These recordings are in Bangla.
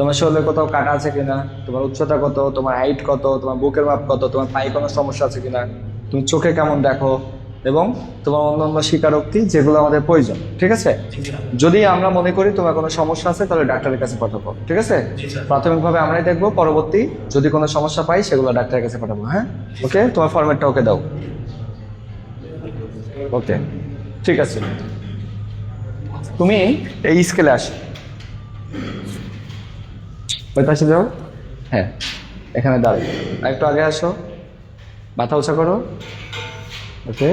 তোমার শরীরে কোথাও কাটা আছে কিনা? তোমার উচ্চতা কত? তোমার হাইট কত? তোমার বুকের মাপ কত? তোমার পায়ে কোনো সমস্যা আছে কিনা? তুমি চোখে কেমন দেখো? এবং তোমার অন্যান্য স্বীকারোক্তি যেগুলো আমাদের প্রয়োজন ঠিক আছে? যদি আমরা মনে করি তোমার কোনো সমস্যা আছে তাহলে ডাক্তারের কাছে পাঠাবো ঠিক আছে? প্রাথমিকভাবে আমরাই দেখব পরবর্তী যদি কোনো সমস্যা পাই সেগুলো ডাক্তারের কাছে পাঠাবো হ্যাঁ? ওকে তোমার ফরম্যাটটা ওকে দাও। ওকে ঠিক আছে। তুমি এই স্কেলে আসো। ওই পাশে যাও হ্যাঁ এখানে দাঁড়াও। একটু আগে আসো। মাথা উঁচা করো। ওকে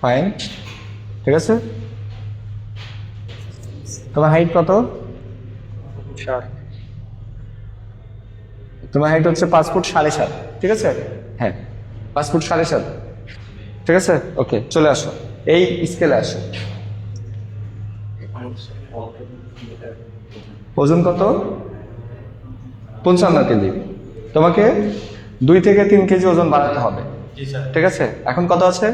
ফাইন ঠিক আছে? তোমার হাইট কত? তোমার হাইট হচ্ছে পাঁচ ফুট সাড়ে সাত। ঠিক আছে? হ্যাঁ। পাঁচ ফুট সাড়ে সাত। ঠিক আছে? ওকে চলে আসো। এই স্কেলে আসো। ওজন কত? পঞ্চান্ন কেজি তোমাকে দুই থেকে তিন কেজি ওজন বাড়াতে হবে। ঠিক আছে? এখন কত আছে?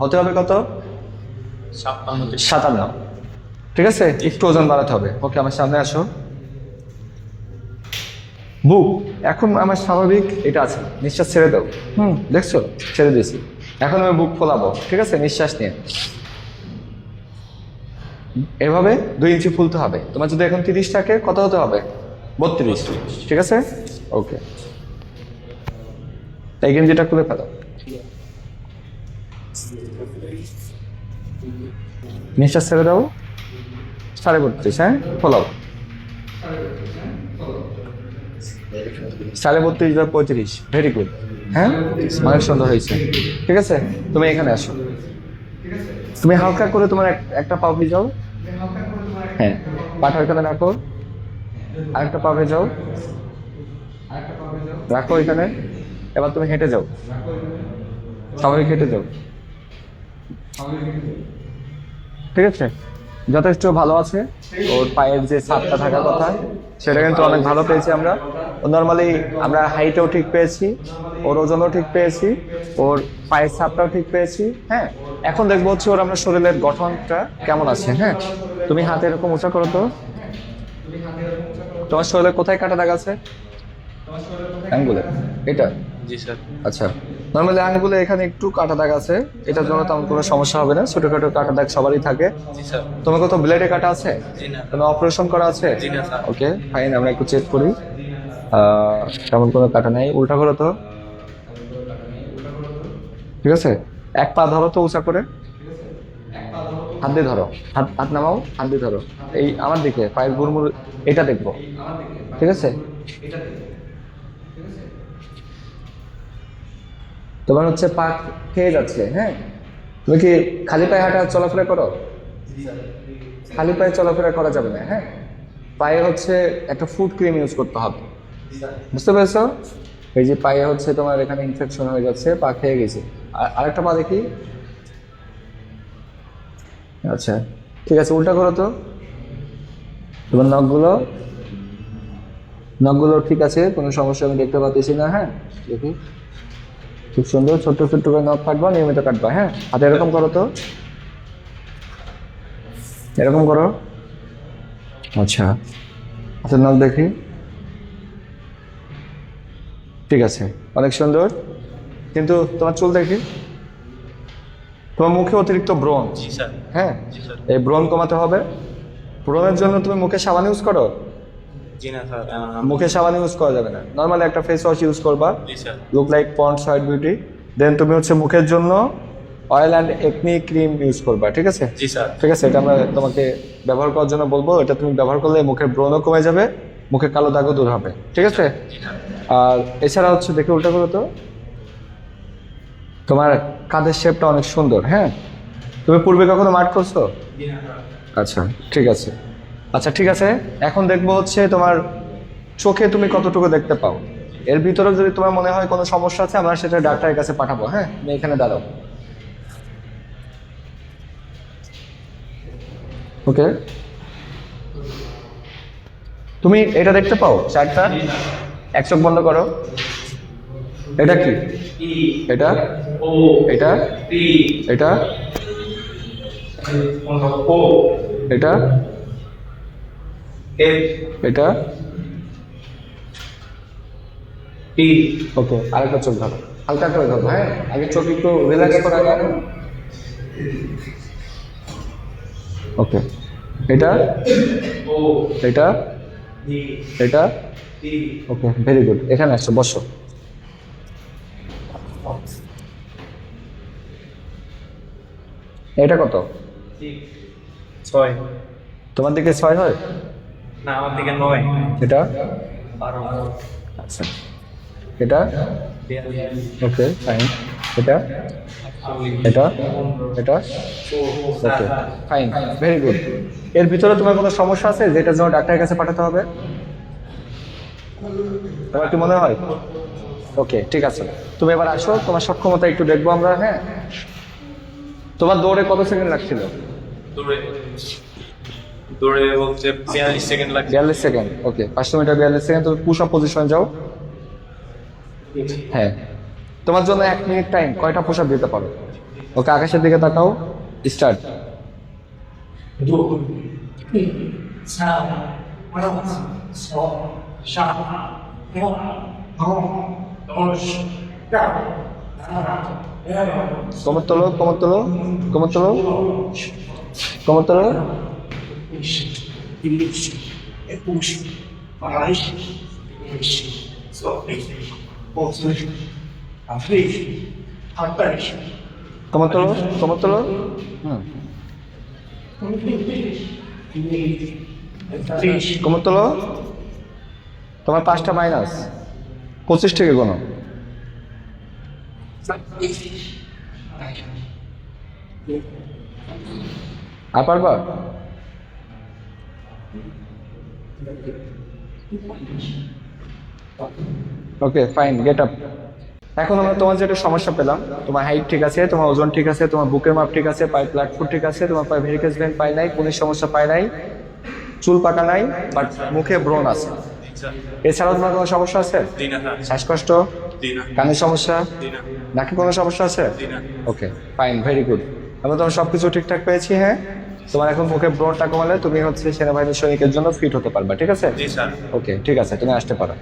হতে হবে কত? সাতান্ন। ঠিক আছে? একটু ওজন বাড়াতে হবে। ওকে আমার সামনে আসো। বুক এখন আমার স্বাভাবিক এটা আছে। নিঃশ্বাস ছেড়ে দাও। হুম দেখছ? ছেড়ে দিয়েছি। এখন আমি বুক ফোলাবো। ঠিক আছে? নিঃশ্বাস নিয়ে। এভাবে দুই ইঞ্চি ফুলতে হবে। তোমার যদি এখন তিরিশ থাকে কত হতে হবে? বত্রিশ। ঠিক আছে? ওকে এই গেঞ্জিটা খুলে ফেলো। নিঃশ্বাস ছেড়ে দাও সাড়ে বত্রিশ হ্যাঁ? ফলাও। সাড়ে বত্রিশ বা পঁয়ত্রিশ ভেরি গুড হ্যাঁ? অনেক সুন্দর হয়েছে। ঠিক আছে? তুমি এখানে আসো। তুমি হালকা করে তোমার এক- একটা পা যাও হ্যাঁ। পাটা এখানে রাখো। আরেকটা পাবে যাও। রাখো এখানে। এবার তুমি হেঁটে যাও। স্বাভাবিক হেঁটে যাও। ঠিক আছে? যথেষ্ট ভালো আছে। ওর পায়ের যে ছাপটা থাকার কথা, সেটা কিন্তু অনেক ভালো পেয়েছি আমরা। নর্মালি আমরা হাইটেও ঠিক পেয়েছি, ওর ওজনও ঠিক পেয়েছি, ওর পায়ের ছাপটাও ঠিক পেয়েছি হ্যাঁ? এখন দেখব হচ্ছে ওর আমরা শরীরের গঠনটা কেমন আছে হ্যাঁ? তুমি হাতে এরকম উঁচা করো তো। তোমার শরীরে কোথায় কাটা দাগ আছে? আঙ্গুলে? এটা? জি স্যার। আচ্ছা। নর্মালি আঙ্গুলে এখানে একটু কাটা দাগ আছে। এটার জন্য তেমন কোনো সমস্যা হবে না। ছোটখাটো কাটা দাগ সবারই থাকে। জি স্যার। তোমার কত ব্লেডে কাটা আছে? জি না। কোনো অপারেশন করা আছে? জি না স্যার। ওকে ফাইন আমরা একটু চেক করি। তেমন কোনো কাটা নেই। উল্টা করো তো। ঠিক আছে? এক পা ধরো তো উঁচা করে। হাত দিয়ে ধরো। হাত হাত নামাও। হাত দিয়ে ধরো। এই আমার দিকে, পায়ের গুড়মুড়, এটা দেখব। ঠিক আছে? তোমার হচ্ছে পা খেয়ে যাচ্ছে হ্যাঁ? তুমি কি খালি পায়ে হাঁটা চলাফেরা করো? খালি পায়ে চলাফেরা করা যাবে না হ্যাঁ? পায়ে হচ্ছে একটা ফুড ক্রিম ইউজ করতে হবে। বুঝতে পেরেছ? এই যে পায়ে হচ্ছে তোমার এখানে ইনফেকশন হয়ে যাচ্ছে, পা খেয়ে গেছে। আর আরেকটা পা দেখি। আচ্ছা ঠিক আছে, উল্টা করো তো। তোমার নখগুলো নখগুলো ঠিক আছে? কোনো সমস্যা আমি দেখতে পাচ্ছি না হ্যাঁ? দেখি। খুব সুন্দর ছোট্ট ছোট্ট করে নখ কাটবা নিয়মিত কাটবা হ্যাঁ? হাতে এরকম করো তো। এরকম করো। আচ্ছা। হাতের নখ দেখি। ঠিক আছে অনেক সুন্দর। কিন্তু তোমার চুল দেখি। তোমার মুখে অতিরিক্ত ব্রণ হ্যাঁ? এই ব্রণ কমাতে হবে। ব্রণের জন্য তুমি মুখে সাবান ইউজ করো? জি না স্যার মুখে সাবান ইউজ করা যাবে না। নর্মালি একটা ফেস ওয়াশ ইউজ করবা। Look like Pond's white beauty then তুমি হচ্ছে মুখের জন্য oil and acne cream use করবা ঠিক আছে? জি স্যার। ঠিক আছে এটা আমরা তোমাকে ব্যবহার করার জন্য বলব। এটা তুমি ব্যবহার করলে মুখের ব্রণও কমে যাবে মুখে কালো দাগও দূর হবে ঠিক আছে? আর এছাড়া হচ্ছে দেখে উল্টা করো তো। তোমার কাঁধের শেপটা অনেক সুন্দর হ্যাঁ? তুমি পূর্বে কখনো মাঠ করছ? আচ্ছা ঠিক আছে। আচ্ছা ঠিক আছে এখন দেখব হচ্ছে তোমার চোখে তুমি কতটুকু দেখতে পাও। এর ভিতরে যদি তোমার মনে হয় কোনো সমস্যা আছে আমরা সেটা ডাক্তারের কাছে পাঠাবো হ্যাঁ? তুমি এখানে দাঁড়াও। ওকে? তুমি এটা দেখতে পাও চারটা? এক চোখ বন্ধ করো। এটা কি? এটা? এটা? এটা? এটা? এটা? ওকে আরেকটা চোখ ধরো। হালকা করে ধরো হ্যাঁ? আগে চোখ একটু রিল্যাক্স করে রাখো ওকে। এটা? ও এটা? এটা? ওকে ভেরি গুড এখানে আসছো বসো। এটা কত? ছয়। তোমার দিকে ছয় হয়? না আমার দিকে নয়। এটা? বারো। আচ্ছা। এটা? Okay fine. এটা? এটা? এটা? Okay fine. ভেরি গুড এর ভিতরে তোমার কোনো সমস্যা আছে যেটার জন্য ডাক্তারের কাছে পাঠাতে হবে? তোমার কি মনে হয়? ওকে ঠিক আছে। তুমি এবার আসো তোমার সক্ষমতা একটু দেখব আমরা হ্যাঁ? তোমার দৌড়ে কত সেকেন্ড লাগছিল? দৌড়ে দৌড়ে বলছে বিয়াল্লিশ সেকেন্ড লাগছে বিয়াল্লিশ সেকেন্ড ওকে পাঁচশো মিটার বিয়াল্লিশ সেকেন্ড তুমি পুশ আপ পজিশন যাও। হ্যাঁ তোমার জন্য এক মিনিট টাইম কয়টা পুশ আপ দিতে পারো? ওকে আকাশের দিকে তাকাও স্টার্ট কোমর তোলো কোমর তোলো কোমর তোলো। কোমর তোলো কোমর তোলো কোমর তোলো হুম কোমর তোলো তোমার পাঁচটা মাইনাস পঁচিশ থেকে কোনো আর পারবা? ওকে ফাইন গেট আপ এখন আমরা তোমার যেটা সমস্যা পেলাম তোমার হাইট ঠিক আছে তোমার ওজন ঠিক আছে তোমার বুকের মাপ ঠিক আছে পায়ে প্ল্যাটফুট ঠিক আছে তোমার পায়ে ভেরিকেজ ভেন পাই নাই কোনো সমস্যা পায় নাই চুল পাকা নাই বাট মুখে ব্রণ আছে। এছাড়াও তোমার কোনো সমস্যা আছে? শ্বাসকষ্ট? দিনা কানের সমস্যা? নাকি কোনো সমস্যা আছে? ওকে ফাইন ভেরি গুড আমরা তোমার সব কিছু ঠিকঠাক পেয়েছি হ্যাঁ? তোমার এখন মুখে ব্রণটা কমালে তুমি হচ্ছে সেনাবাহিনীর সৈনিকের জন্য ফিট হতে পারবে ঠিক আছে? জি স্যার। ওকে ঠিক আছে তুমি আসতে পারো।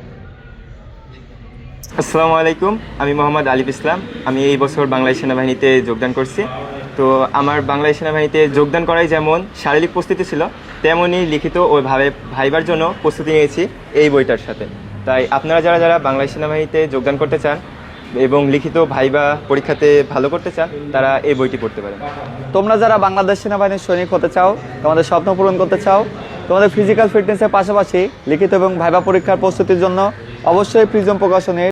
আসসালামু আলাইকুম আমি মোহাম্মদ আলিফ ইসলাম। আমি এই বছর বাংলাদেশ সেনাবাহিনীতে যোগদান করছি। তো আমার বাংলাদেশ সেনাবাহিনীতে যোগদান করাই যেমন শারীরিক প্রস্তুতি ছিল তেমনই লিখিত ও ভাবে ভাইবার জন্য প্রস্তুতি নিয়েছি এই বইটার সাথে। তাই আপনারা যারা যারা বাংলাদেশ সেনাবাহিনীতে যোগদান করতে চান এবং লিখিত ভাইবা পরীক্ষাতে ভালো করতে চান, তারা এই বইটি পড়তে পারেন। তোমরা যারা বাংলাদেশ সেনাবাহিনীর সৈনিক হতে চাও, তোমাদের স্বপ্ন পূরণ করতে চাও, তোমাদের ফিজিক্যাল ফিটনেসের পাশাপাশি লিখিত এবং ভাইবা পরীক্ষার প্রস্তুতির জন্য অবশ্যই প্রিজম প্রকাশনের